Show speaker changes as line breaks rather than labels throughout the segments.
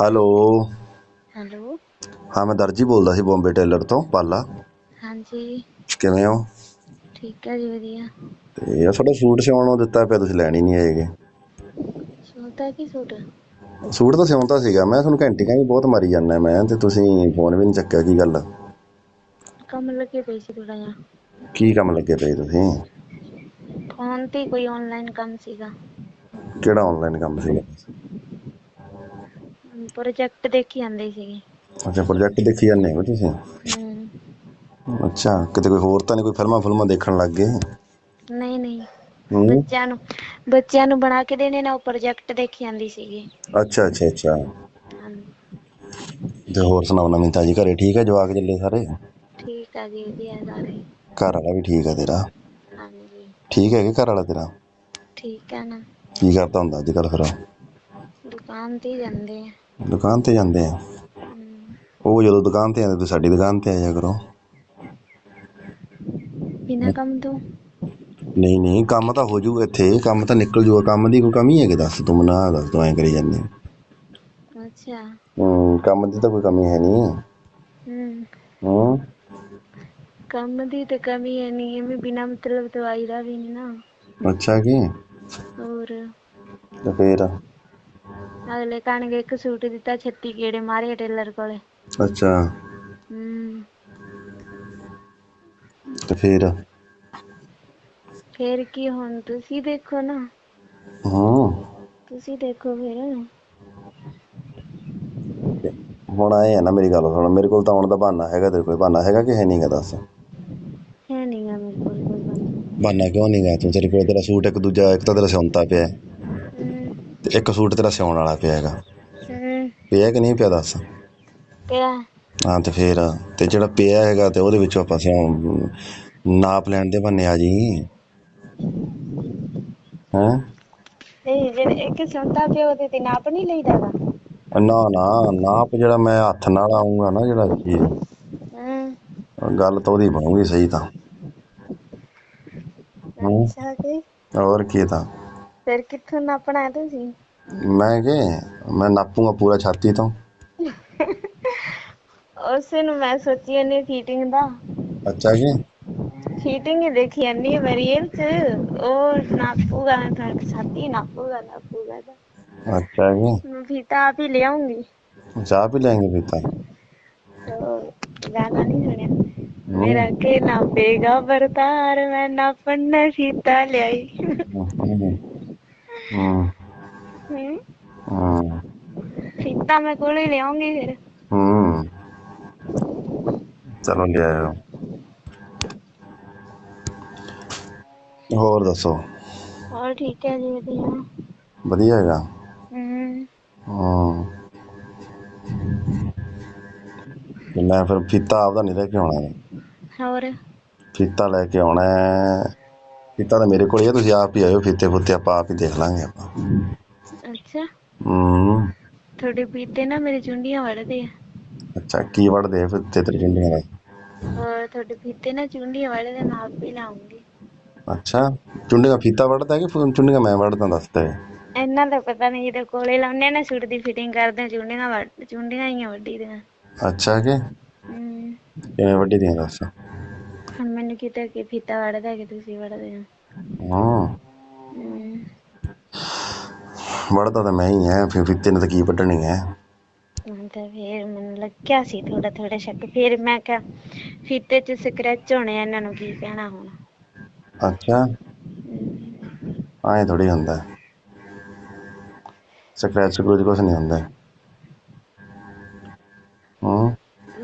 Hello.
Hello.
ਹਾਂ ਮੈਂ ਦਰਜੀ ਬੋਲਦਾ ਸੀ ਬੰਬੇ ਟੇਲਰ ਤੋਂ ਪਾਲਾ।
ਹਾਂਜੀ।
ਕਿਵੇਂ ਹੋ?
ਠੀਕ ਹੈ ਜੀ ਵਧੀਆ।
ਤੇ ਇਹ ਤੁਹਾਡਾ ਸੂਟ ਸਿਉਣ ਨੂੰ ਦਿੱਤਾ ਪਿਆ ਤੁਸੀਂ ਲੈਣ ਹੀ ਨਹੀਂ ਆਏਗੇ
ਸੋਤਾ ਕੀ ਸੂਟ?
ਸੂਟ ਤਾਂ ਸਿਉਂਤਾ ਸੀਗਾ ਮੈਂ ਤੁਹਾਨੂੰ ਘੰਟੀਆਂ ਵੀ ਬਹੁਤ ਮਾਰੀ ਜਾਂਦਾ ਮੈਂ ਤੇ ਤੁਸੀਂ ਫੋਨ ਵੀ ਨਹੀਂ ਚੱਕਿਆ ਕੀ ਗੱਲ?
ਕੰਮ ਲੱਗੇ ਪਈ ਸੀ ਥੋੜਾ ਜਿਹਾ।
ਕੀ ਕੰਮ ਲੱਗੇ ਪਏ ਤੁਸੀਂ?
ਫੋਨ ਤੇ ਹੀ ਕੋਈ ਆਨਲਾਈਨ ਕੰਮ ਸੀਗਾ।
ਕਿਹੜਾ ਆਨਲਾਈਨ ਕੰਮ ਸੀਗਾ?
ਪ੍ਰੋਜੈਕਟ ਦੇਖੀ ਜਾਂਦੇ ਸੀਗੇ।
ਅੱਛਾ ਪ੍ਰੋਜੈਕਟ ਦੇਖੀ ਜਾਂਦੇ ਹੋ ਤੁਸੀਂ?
ਹਮ,
ਅੱਛਾ ਕਿਤੇ ਕੋਈ ਹੋਰ ਤਾਂ ਨਹੀਂ ਕੋਈ ਫਿਲਮਾਂ ਫਿਲਮਾਂ ਦੇਖਣ ਲੱਗ ਗਏ?
ਨਹੀਂ ਨਹੀਂ।
ਹੂੰ।
ਬੱਚਿਆਂ ਨੂੰ ਬੱਚਿਆਂ ਨੂੰ ਬਣਾ ਕੇ ਦੇਣੇ ਨੇ ਉਹ ਪ੍ਰੋਜੈਕਟ ਦੇਖੀ ਜਾਂਦੀ ਸੀਗੀ।
ਅੱਛਾ ਅੱਛਾ ਅੱਛਾ। ਤੇ ਹੋਰ ਸੁਣਾਓ ਨਵੀਂ ਤਾਜੀ ਘਰੇ ਠੀਕ ਹੈ ਜਵਾਕ ਜੱਲੇ ਸਾਰੇ?
ਠੀਕ ਆ ਜੀ ਵਧੀਆ ਸਾਰੇ।
ਘਰ ਵਾਲਾ ਵੀ ਠੀਕ ਹੈ ਤੇਰਾ?
ਹਾਂਜੀ।
ਠੀਕ ਹੈ ਕਿ ਘਰ ਵਾਲਾ ਤੇਰਾ?
ਠੀਕ ਹੈ ਨਾ।
ਕੀ ਕਰਦਾ ਹੁੰਦਾ ਅੱਜ ਕੱਲ ਫਿਰ?
ਦੁਕਾਨ ਤੇ ਹੀ ਜਾਂਦੇ ਆ।
ਦੁਕਾਨ ਤੇ ਜਾਂਦੇ ਆ। ਉਹ ਜਦੋਂ ਦੁਕਾਨ ਤੇ ਆਉਂਦੇ ਤੁਸੀਂ ਸਾਡੀ ਦੁਕਾਨ ਤੇ ਆਇਆ ਕਰੋ।
ਬਿਨਾਂ ਕੰਮ ਤੋਂ?
ਨਹੀਂ ਨਹੀਂ ਕੰਮ ਤਾਂ ਹੋ ਜਾਊਗਾ ਇੱਥੇ। ਕੰਮ ਤਾਂ ਨਿਕਲ ਜਾਊਗਾ ਕੰਮ ਦੀ ਕੋਈ ਕਮੀ ਹੈ ਕਿ ਦੱਸ ਤੂੰ ਮੈਨੂੰ ਦੱਸ ਤੂੰ ਐਂ ਕਰੀ ਜਾਂਦੇ।
ਅੱਛਾ।
ਹੂੰ ਕੰਮ ਦੀ ਤਾਂ ਕੋਈ ਕਮੀ ਹੈ ਨਹੀਂ।
ਹਮ
ਹੂੰ।
ਕੰਮ ਦੀ ਤੇ ਕਮੀ ਹੈ ਨਹੀਂ ਐਵੇਂ ਬਿਨਾਂ ਮਤਲਬ ਤੋਂ ਆਈਦਾ ਵੀ ਨਹੀਂ ਨਾ।
ਅੱਛਾ ਕੀ?
ਹੋਰ?
ਤੇ ਫੇਰ?
ਅਗਲੇ ਕਹਣਗੇ ਇੱਕ ਸੂਟ ਦਿੱਤਾ 36 ਗੇੜੇ ਮਾਰੇ ਟੇਲਰ ਕੋਲੇ।
ਅੱਛਾ।
ਹਮ
ਤੇ ਫੇਰ?
ਫੇਰ ਕੀ ਹੁਣ ਤੁਸੀਂ ਦੇਖੋ ਨਾ।
ਹੂੰ।
ਤੁਸੀਂ ਦੇਖੋ ਫਿਰ।
ਹੁਣ ਆਏ ਆ ਨਾ ਮੇਰੀ ਗੱਲ ਸੁਣ। ਮੇਰੇ ਕੋਲ ਤਾਂ ਆਉਣ ਦਾ ਬਹਾਨਾ ਹੈਗਾ ਤੇਰੇ ਕੋਲ। ਬਹਾਨਾ ਹੈਗਾ ਕਿ ਹੈ ਨਹੀਂਗਾ ਦੱਸ?
ਹੈ ਨਹੀਂ ਗਾ ਮੇਰੇ ਕੋਲ ਕੋਈ ਬੰਦਾ
ਬਹਾਨਾ ਕਿਉਂ ਨਹੀਂਗਾ ਤੂੰ ਤੇਰੇ ਕੋਲ ਤੇਰਾ ਸੂਟ ਇੱਕ ਦੂਜਾ ਇੱਕ ਤਾਂ ਤੇਰਾ ਸਿਉਂਤਾ ਪਿਆ। ਹੈ, ਤੇ ਇੱਕ ਸੂਟ ਤੇਰਾ ਸਿਉਣ ਵਾਲਾ ਪਿਆ ਹੈਗਾ।
ਹਮ
ਪਿਆ ਕਿ ਨਹੀਂ ਪਿਆ ਦੱਸ?
ਪਿਆ।
ਹਾਂ ਤੇ ਫੇਰ ਤੇ ਜਿਹੜਾ ਪਿਆ ਹੈਗਾ ਤੇ ਉਹਦੇ ਵਿੱਚੋਂ ਆਪਾਂ ਸਿਉਣ ਨਾਪ ਲੈਣ ਦੇ ਬੰਨੇ ਆ ਜੀ ਹੈਂ?
ਇਹ ਜਿਹੜੇ ਇੱਕ ਸੰਤਾ ਪਿਆ ਉਹਦੇ ਤੇ ਨਾਪ ਨਹੀਂ ਲਈਦਾ ਗਾ?
ਨਾ ਨਾ ਨਾਪ ਜਿਹੜਾ ਮੈਂ ਹੱਥ ਨਾਲ ਆਉਂਗਾ ਨਾ ਜਿਹੜਾ ਚੀਜ਼ ਗੱਲ ਤਾਂ ਉਹਦੀ ਬਣੂਗੀ ਸਹੀ ਤਾਂ। ਹੂੰ।
ਅੱਛਾ
ਹੋਰ ਕੀ ਤਾਂ?
ਫਿਰ ਕਿੱਥੋਂ ਨਾਪਣਾ ਹੈ ਤੁਸੀਂ?
ਮੈਂ ਕਿ ਮੈਂ ਨਾਪੂਗਾ ਪੂਰਾ ਛਾਤੀ ਤੋਂ।
ਉਸੇ ਨੂੰ ਮੈਂ ਸੋਚੀ ਜਾਂਦੀ ਫੀਟਿੰਗ ਦਾ।
ਅੱਛਾ ਜੀ।
ਫੀਟਿੰਗ ਹੀ ਦੇਖੀ ਜਾਂਦੀ ਹੈ ਮੇਰੀ ਇਹ ਚ। ਉਹ ਨਾਪੂਗਾ ਤਾਂ ਛਾਤੀ ਨਾਪੂਗਾ ਨਾਪੂਗਾ ਤਾਂ
ਅੱਛਾ ਜੀ।
ਮੈਂ ਫੀਤਾ ਆਪ ਹੀ ਲਿਆਉਂਗੀ।
ਚਾਹ ਪੀ ਲੈਂਗੇ
ਗਾਣਾ ਨਹੀਂ ਸੁਣਿਆ। ਮੇਰਾ ਕੇ ਨਾਪੇਗਾ ਵਰਤਾਰ ਮੈਂ ਨਾਪਣ ਫੀਤਾ ਲਿਆਈ।
ਹੂੰ। ਹੂੰ।
ਹਮ,
ਹੂੰ
ਫੀਤਾ ਮੈਂ ਕੋਲੇ ਲਿਆਉਂਗੀ ਫਿਰ।
ਹੂੰ। ਚਲੋ ਲੈ ਆਇਓ ਹੋਰ ਦੱਸੋ?
ਹੋਰ ਠੀਕ ਹੈ ਜੀ ਵਧੀਆ।
ਵਧੀਆ ਹੈਗਾ?
ਹਮ
ਹੂੰ। ਤੇ ਮੈਂ ਫਿਰ ਫੀਤਾ ਆਪਦਾ ਨਹੀਂ ਲੈ ਕੇ ਆਉਣਾ। ਹੈ।
ਹੋਰ?
ਫੀਤਾ ਲੈ ਕੇ ਆਉਣਾ ਹੈ। ਫੀਤਾ ਤਾਂ ਮੇਰੇ ਕੋਲ ਹੀ ਹੈ ਤੁਸੀਂ ਆਪ ਹੀ ਆਇਓ ਫੀਤੇ ਫੁੱਤੇ ਆਪਾਂ ਆਪ ਹੀ ਦੇਖ ਲਾਂਗੇ ਆਪਾਂ।
ਅੱਛਾ।
ਹੂੰ।
ਤੁਹਾਡੇ ਪੀਤੇ ਨਾ ਮੇਰੇ ਚੁੰਡੀਆਂ ਵੜਦੇ ਆ।
ਅੱਛਾ ਕੀ ਵੜਦੇ ਫੀਤੇ ਤੇਰੇ ਚੁੰਡੀਆਂ ਦਾ
ਹੋਰ ਤੁਹਾਡੇ ਫੀਤੇ ਨਾ ਚੁੰਡੀਆਂ ਵੜਦੇ ਮੈਂ ਆਪ ਹੀ ਲਾਉਂਗੀ।
ਅੱਛਾ ਚੁੰਡੀਆਂ ਫੀਤਾ ਵੜਦਾ ਕਿ ਚੁੰਡੀਆਂ ਮੈਂ ਵੜਦਾ ਦੱਸਦਾ ਹੈ
ਇਹਨਾਂ ਦਾ ਪਤਾ ਨਹੀਂ ਜਿਹਦੇ ਕੋਲੇ ਲਾਉਂਦੇ ਆ ਨਾ ਸੂਟ ਦੀ ਫਿਟਿੰਗ ਕਰਦੇ ਆ ਚੁੰਡੀਆਂ ਵੱਢ ਚੁੰਡੀਆਂ ਹੀ ਆ ਵੱਡੀ ਦੀਆਂ।
ਅੱਛਾ ਕਿ? ਕਿਵੇਂ ਵੱਡੀ ਦੀਆਂ ਦੱਸ?
ਮੈਨੂੰ ਕਿਤੇ ਕਿ ਫੀਤਾ ਵੜਦਾ ਕਿ ਤੁਸੀਂ ਵੜਦੇ
ਹਾਂ?
ਹਮ,
ਵੜਦਾ ਤਾਂ ਮੈਂ ਹੀ ਐ ਫਿਰ ਫੀਤੇ ਨੇ ਤਾਂ ਕੀ ਵੱਢਣੀ ਹੈ?
ਹੁਣ ਤਾਂ ਫੇਰ ਮੈਨੂੰ ਲੱਗਿਆ ਸੀ ਥੋੜਾ ਥੋੜਾ ਸ਼ੱਕ। ਫੇਰ ਮੈਂ ਕਿਹਾ ਫੀਤੇ 'ਚ ਸਕ੍ਰੈਚ ਹੋਣੇ ਆ ਇਹਨਾਂ ਨੂੰ ਕੀ ਕਹਿਣਾ ਹੁਣ?
ਅੱਛਾ। ਐਂ ਥੋੜੀ ਹੁੰਦਾ। ਸਕ੍ਰੈਚ ਸਕਰੂਚ ਕੁਛ ਨਹੀਂ ਹੁੰਦਾ। ਹੂੰ।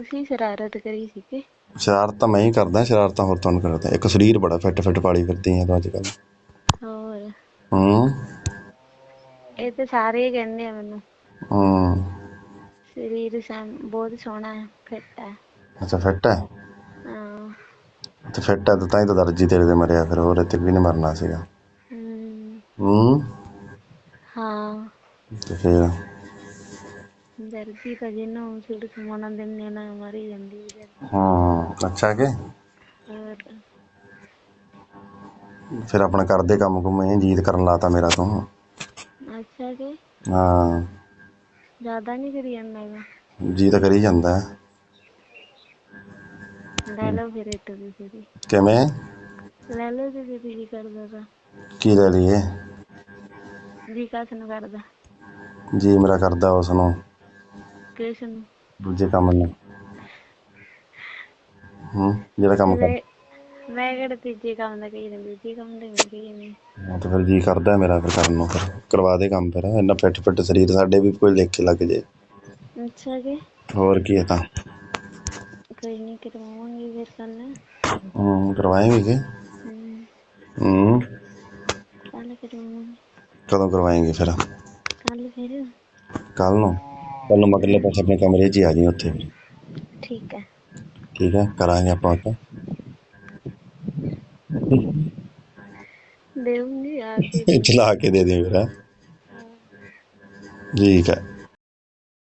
ਤੁਸੀਂ ਸ਼ਰਾਰਤ ਕਰੀ ਸੀ ਕਿ
ਸ਼ਰਾਰਤ ਤਾਂ ਮੈਂ ਹੀ ਕਰਦਾ ਸ਼ਰਾਰਤਾਂ ਹੋਰ ਤੁਹਾਨੂੰ ਕਰਦਾ ਇੱਕ ਸਰੀਰ ਬੜਾ ਫਿੱਟ ਫਿੱਟ ਪਾਲੀ ਫਿਰਦੀ ਤੂੰ ਅੱਜ ਕੱਲ
ਹੋਰ?
ਹੂੰ?
ਇਹ ਤੇ ਸਾਰੇ ਹੀ ਕਹਿੰਦੇ ਆ ਮੈਨੂੰ।
ਹੂੰ।
ਸਰੀਰ ਸਮ ਬਹੁਤ ਸੋਹਣਾ ਹੈ ਫਿੱਟ ਹੈ।
ਅੱਛਾ ਫਿੱਟ ਹੈ?
ਹਾਂ।
ਤੇ ਫਿੱਟ ਹੈ ਤਾਂ ਤਾਂ ਹੀ ਤਾਂ ਦਰਜੀ ਤੇਰੇ ਦੇ ਮਰਿਆ ਫਿਰ ਹੋਰ ਇੱਥੇ ਵੀ ਨਹੀਂ ਮਰਨਾ ਸੀਗਾ। ਹੂੰ?
ਹਾਂ।
ਤੇ ਫਿਰ?
ਦਰਦੀ ਤਾਂ ਜਿਹਨੂੰ ਸੂਟ ਸਮਾਉਣਾ ਦਿੰਦੇ ਨਾ ਮਰੀ ਜਾਂਦੀ ਹੈ।
ਹਾਂ ਅੱਛਾ ਕਿ?
ਹੋਰ?
ਫਿਰ ਆਪਣਾ ਕਰਦੇ ਕੰਮ ਕੁਮ ਇਹ ਜੀਤ ਕਰਨ ਲਾਤਾ ਮੇਰਾ ਤੂੰ।
ਅੱਛਾ ਕਿ?
ਹਾਂ।
ਜ਼ਿਆਦਾ ਨਹੀਂ ਕਰੀ ਜਾਂਦਾ ਹੈਗਾ?
ਜੀ ਤਾਂ ਕਰੀ ਜਾਂਦਾ ਹੈ।
ਲੈ ਲਓ ਫਿਰ ਇੱਕ ਦੀ ਫਿਰ
ਕਿਵੇਂ?
ਲੈ ਲਓ ਜੇ ਦੀਦੀ ਜੀ ਕਰਦਾ ਤਾਂ।
ਕੀ ਲੈ ਲਈਏ?
ਜੀ ਕਾਸ ਨੂੰ ਕਰਦਾ।
ਜੀ ਮੇਰਾ ਕਰਦਾ ਉਸ ਨੂੰ
ਕਿਸ ਨੂੰ
ਦੂਜੇ ਕੰਮ ਨੂੰ ਹੂੰ ਜਿਹੜਾ ਕੰਮ ਕਰ
ਮੈਂ ਮੈਂ ਕਿਹੜਾ ਤੀਜੇ ਕੰਮ ਦਾ ਕਹੀ ਜਾਂਦੀ ਦੂਜੇ ਕੰਮ ਦਾ ਨਹੀਂ ਕਹੀ ਜਾਂਦੀ।
ਹਾਂ ਤੇ ਫਿਰ ਜੀ ਕਰਦਾ ਮੇਰਾ ਫਿਰ ਕਰਨ ਨੂੰ ਫਿਰ ਕਰਵਾ ਦੇ ਕੰਮ ਫਿਰ ਇੰਨਾ ਫਿੱਟ ਫਿੱਟ ਸਰੀਰ ਸਾਡੇ ਵੀ ਕੋਈ ਲਿਖ ਕੇ ਲੱਗ ਜੇ।
ਅੱਛਾ ਜੀ।
ਹੋਰ ਕੀ ਹੈ ਤਾਂ?
ਕੋਈ ਨਹੀਂ ਕਰਵਾਵਾਂਗੇ ਫਿਰ ਕੱਲ।
ਹੂੰ ਕਰਵਾਏਂਗੇ ਹੂੰ।
ਕੱਲ ਕਰਵਾਵਾਂਗੇ।
ਕਦੋਂ ਕਰਵਾਏਂਗੇ ਫਿਰ?
ਕੱਲ ਫਿਰ।
ਕੱਲ ਨੂੰ? ਕੱਲ ਨੂੰ ਮਗਰਲੇ ਪਾਸੇ ਆਪਣੇ ਕਮਰੇ 'ਚ ਹੀ ਆ ਜੀ ਉੱਥੇ। ਫਿਰ
ਠੀਕ ਹੈ।
ਠੀਕ ਹੈ ਕਰਾਂਗੇ ਆਪਾਂ ਉੱਥੇ
ਦੇਉਂਗੀ ਆ ਕੇ।
ਚਲਾ ਕੇ ਦੇ ਦੇ ਫਿਰ ਹੈਂ। ਠੀਕ ਹੈ।